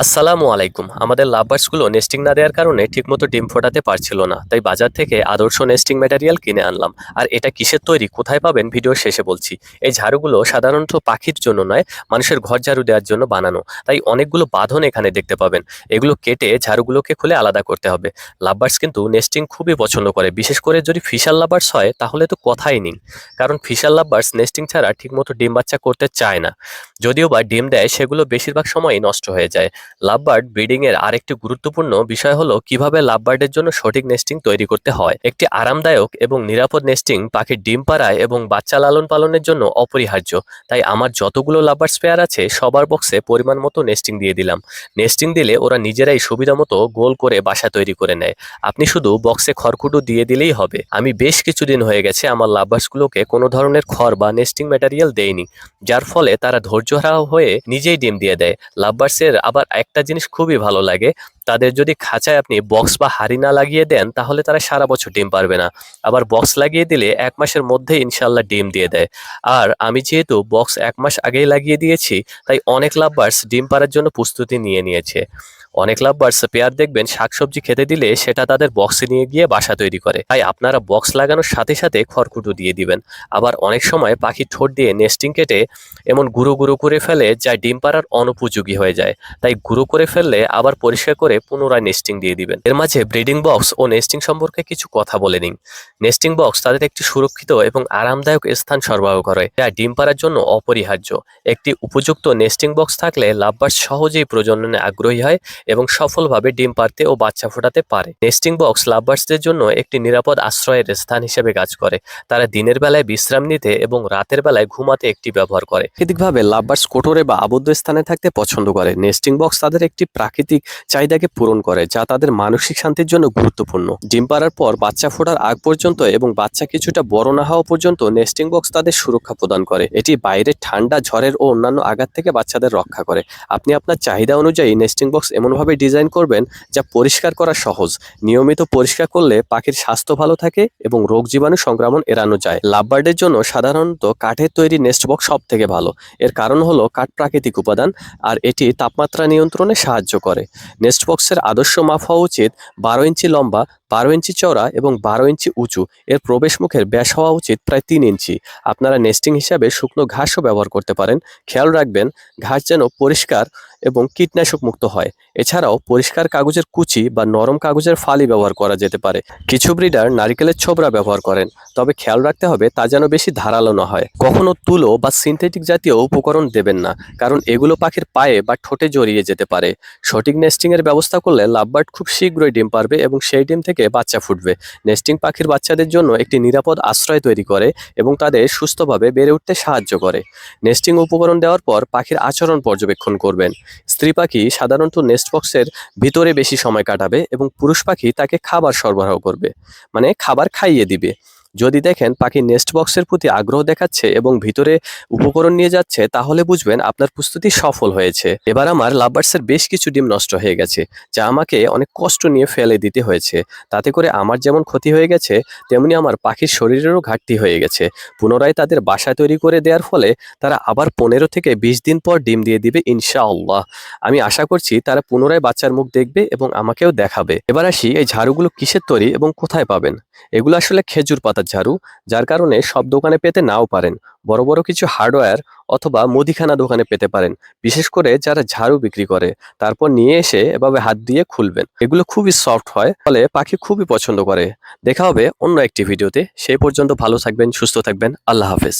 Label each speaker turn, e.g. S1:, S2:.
S1: আসসালামু আলাইকুম। আমাদের লাভবার্সগুলো নেস্টিং না দেওয়ার কারণে ঠিকমতো ডিম ফোটাতে পারছিল না, তাই বাজার থেকে আদর্শ নেস্টিং ম্যাটেরিয়াল কিনে আনলাম। আর এটা কিসের তৈরি, কোথায় পাবেন? ভিডিও শেষে বলছি। এই ঝাড়ুগুলো সাধারণত পাখির জন্য নয়, মানুষের ঘর ঝাড়ু দেওয়ার জন্য বানানো। তাই অনেকগুলো বাঁধন এখানে দেখতে পাবেন। এগুলো কেটে ঝাড়ুগুলোকে খুলে আলাদা করতে হবে। লাভবার্স কিন্তু নেস্টিং খুবই পছন্দ করে। বিশেষ করে যদি ফিশার লাভবার্স হয়, তাহলে তো কথাই নেই। কারণ ফিশার লাভবার্স নেস্টিং ছাড়া ঠিকমতো ডিম বাচ্চা করতে চায় না। যদিও বা ডিম দেয়, সেগুলো বেশিরভাগ সময়ই নষ্ট হয়ে যায়। লাভবার্ড ব্রিডিং এর আরেকটি গুরুত্বপূর্ণ বিষয় হলো কীভাবে লাভবার্ডের জন্য সঠিক নেস্টিং তৈরি করতে হয়। একটি আরামদায়ক এবং নিরাপদ নেস্টিং পাখির ডিম পাড়ায় এবং বাচ্চা লালন পালনের জন্য অপরিহার্য। তাই আমার যতগুলো লাভবার্ড স্পেয়ার আছে, সবার বক্সে পরিমাণ মতো নেস্টিং দিয়ে দিলাম। নেস্টিং দিলে ওরা নিজেরাই সুবিধা মতো গোল করে বাসা তৈরি করে নেয়। আপনি শুধু বক্সে খড়কুটো দিয়ে দিলেই হবে। আমি বেশ কিছুদিন হয়ে গেছে আমার লাভবার্ডসগুলোকে কোনো ধরনের খড় বা নেস্টিং ম্যাটেরিয়াল দেয়নি যার ফলে তারা ধৈর্যহারা হয়ে নিজেই ডিম দিয়ে দেয়। লাভবার্সের আবার একটা জিনিস খুবই ভালো লাগে, তাদের যদি খাঁচায় আপনি বক্স বা হাড়ি না লাগিয়ে দেন, তাহলে তারা সারা বছর ডিম পারবে না। আবার বক্স লাগিয়ে দিলে এক মাসের মধ্যে ইনশাল্লাহ ডিম দিয়ে দেয়। আর আমি যেহেতু বক্স এক মাস আগেই লাগিয়ে দিয়েছি, তাই অনেক লাভবার্স ডিম পাড়ার জন্য প্রস্তুতি নিয়ে নিয়েছে। অনেক লাভবার্স পেয়ার দেখবেন শাকসবজি খেতে দিলে সেটা তাদের বক্সে নিয়ে গিয়ে বাসা তৈরি করে। তাই আপনারা বক্স লাগানোর সাথে সাথে খড়কুটো দিয়ে দিবেন। আবার অনেক সময় পাখি ঠোঁট দিয়ে নেস্টিং কেটে এমন গুঁড়ো গুঁড়ো করে ফেলে যা ডিম পাড়ার অনুপযোগী হয়ে যায়। তাই গুঁড়ো করে ফেললে আবার পরিষ্কার করে পুনরায় নেস্টিং দিয়ে দিবেন। এর মাঝে ব্রিডিং বক্স ও নেস্টিং সম্পর্কে কিছু কথা বলে নিন। নেস্টিং বক্স তাদের একটি সুরক্ষিত এবং আরামদায়ক স্থান সরবরাহ করে, যা ডিম পাড়ার জন্য অপরিহার্য। একটি উপযুক্ত নেস্টিং বক্স থাকলে লাভবার্স সহজেই প্রজননে আগ্রহী হয় এবং সফলভাবে ডিম পারতে ও বাচ্চা ফোটাতে পারে। নেস্টিং বক্স লাভবার্সদের জন্য একটি নিরাপদ আশ্রয়ের স্থান হিসেবে কাজ করে। তারা দিনের বেলায় বিশ্রাম নিতে এবং রাতের বেলায় ঘুমাতে একটি ব্যবহার করে। প্রাকৃতিকভাবে লাভবার্স কোটরে বা আবদ্ধ স্থানে থাকতে পছন্দ করে। নেস্টিং বক্স তাদের একটি প্রাকৃতিক চাহিদাকে পূরণ করে, যা তাদের মানসিক শান্তির জন্য গুরুত্বপূর্ণ। ডিম পাড়ার পর বাচ্চা ফোটার আগ পর্যন্ত এবং বাচ্চা কিছুটা বড় না হওয়া পর্যন্ত নেস্টিং বক্স তাদের সুরক্ষা প্রদান করে। এটি বাইরে ঠান্ডা ঝড়ের ও অন্যান্য আঘাত থেকে বাচ্চাদের রক্ষা করে। আপনি আপনার চাহিদা অনুযায়ী নেস্টিং বক্স এমনভাবে ডিজাইন করবেন যা পরিষ্কার করা সহজ। নিয়মিত পরিষ্কার করলে পাখির স্বাস্থ্য ভালো থাকে এবং রোগ জীবাণু সংক্রমণ এড়ানো যায়। লাভবার্ডের জন্য সাধারণত কাঠের তৈরি নেস্ট বক্স সব থেকে ভালো। এর কারণ হলো কাঠ প্রাকৃতিক উপাদান আর এটি তাপমাত্রা নিয়ন্ত্রণে সাহায্য করে। নেস্ট বক্সের আদর্শ মাপ হওয়া উচিত বারো ইঞ্চি লম্বা বারো ইঞ্চি চওড়া এবং বারো ইঞ্চি উঁচু। এর প্রবেশ মুখের ব্যাস হওয়া উচিত প্রায় তিন ইঞ্চি। আপনারা নেস্টিং হিসাবে শুকনো ঘাসও ব্যবহার করতে পারেন। খেয়াল রাখবেন, ঘাস যেন পরিষ্কার এবং কীটনাশক মুক্ত হয়। এছাড়াও পরিষ্কার কাগজের কুচি বা নরম কাগজের ফালি ব্যবহার করা যেতে পারে। কিছু ব্রিডার নারিকেলের ছোবড়া ব্যবহার করেন, তবে খেয়াল রাখতে হবে তা যেন বেশি ধারালো না হয়। কখনো তুলো বা সিনথেটিক জাতীয় উপকরণ দেবেন না, কারণ এগুলো পাখির পায়ে বা ঠোঁটে জড়িয়ে যেতে পারে। সঠিক নেস্টিং এর ব্যবস্থা করলে লাভবার্ড খুব শীঘ্রই ডিম পারবে এবং সেই ডিম থেকে বাচ্চা ফুটবে। নেস্টিং পাখির বাচ্চাদের জন্য একটি নিরাপদ আশ্রয় তৈরি করে এবং তাদের সুস্থভাবে বেড়ে উঠতে সাহায্য করে। নেস্টিং উপকরণ দেওয়ার পর পাখির আচরণ পর্যবেক্ষণ করবেন। স্ত্রী পাখি সাধারণত নেস্ট বক্সের ভিতরে বেশি সময় কাটাবে এবং পুরুষ পাখি তাকে খাবার সরবরাহ করবে। মানে খাবার খাইয়ে দিবে। যদি দেখেন পাখি নেস্ট বক্সের প্রতি আগ্রহ দেখাচ্ছে এবং ভিতরে উপকরণ নিয়ে যাচ্ছে, তাহলে বুঝবেন আপনার প্রস্তুতি সফল হয়েছে। এবার আমার লাভবার্সের বেশ কিছু ডিম নষ্ট হয়ে গেছে, যা আমাকে অনেক কষ্ট নিয়ে ফেলে দিতে হয়েছে। তাতে করে আমার যেমন ক্ষতি হয়ে গেছে, তেমনি আমার পাখির শরীরেরও ঘাটতি হয়ে গেছে। পুনরায় তাদের বাসা তৈরি করে দেওয়ার ফলে তারা আবার পনেরো থেকে বিশ দিন পর ডিম দিয়ে দিবে ইনশাআল্লাহ। আমি আশা করছি তারা পুনরায় বাচ্চার মুখ দেখবে এবং আমাকেও দেখাবে। এবার আসি এই ঝাড়ুগুলো কিসের তৈরি এবং কোথায় পাবেন? এগুলো আসলে খেজুর পাতার ঝাড়ু, যার কারণে সব দোকানে পেতে নাও পারেন। বড় বড় কিছু হার্ডওয়্যার অথবা মুদিখানা দোকানে পেতে পারেন, বিশেষ করে যারা ঝাড়ু বিক্রি করে। তারপর নিয়ে এসে এভাবে হাত দিয়ে খুলবেন। এগুলো খুবই সফট হয়, ফলে পাখি খুবই পছন্দ করে। দেখা হবে অন্য একটি ভিডিওতে। সেই পর্যন্ত ভালো থাকবেন, সুস্থ থাকবেন। আল্লাহ হাফেজ।